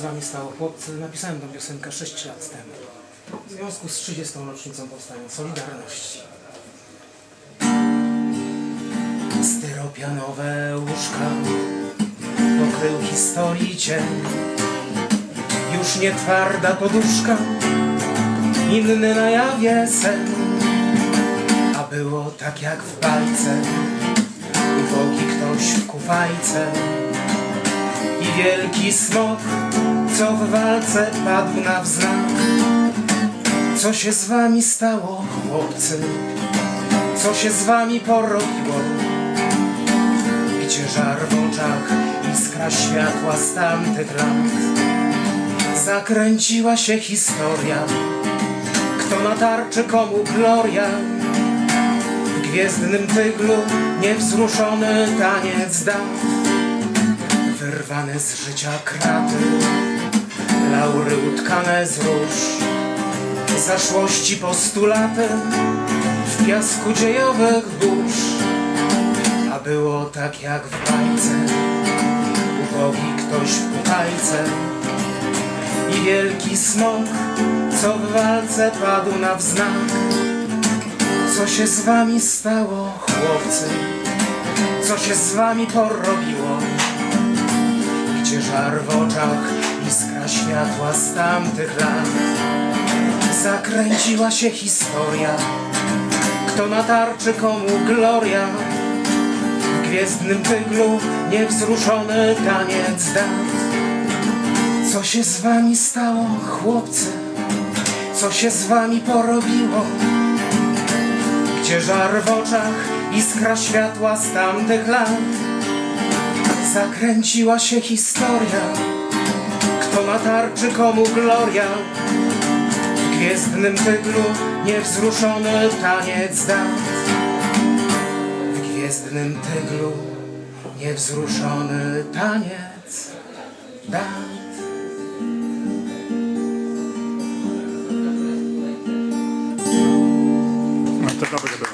z wami stało, chłopcy? Napisałem tą piosenkę 6 lat temu. W związku z 30. rocznicą powstania Solidarności. Styropianowe łóżka pokrył historii cień. Już nie twarda poduszka, inny na jawie sen. A było tak jak w bajce, ubogi ktoś w kufajce i wielki smok, co w walce padł na wznak. Co się z wami stało, chłopcy? Co się z wami porobiło? Gdzie żar w oczach, iskra światła z tamtych lat? Zakręciła się historia, kto na tarczy, komu gloria. W gwiezdnym tyglu niewzruszony taniec dat Wyrwane z życia kraty Laury utkane z róż Zaszłości postulaty W piasku dziejowych burz A było tak jak w bajce Ubogi ktoś w kuchajce I wielki smok Co w walce padł na wznak Co się z wami stało, chłopcy? Co się z wami porobiło? Gdzie żar w oczach, iskra światła z tamtych lat Zakręciła się historia Kto na tarczy, komu gloria W gwiezdnym tyglu niewzruszony taniec dat Co się z wami stało, chłopcy? Co się z wami porobiło? Gdzie żar w oczach, iskra światła z tamtych lat Zakręciła się historia. Kto na tarczy, komu gloria? W gwiezdnym tyglu niewzruszony taniec dat. W gwiezdnym tyglu niewzruszony taniec dat. No.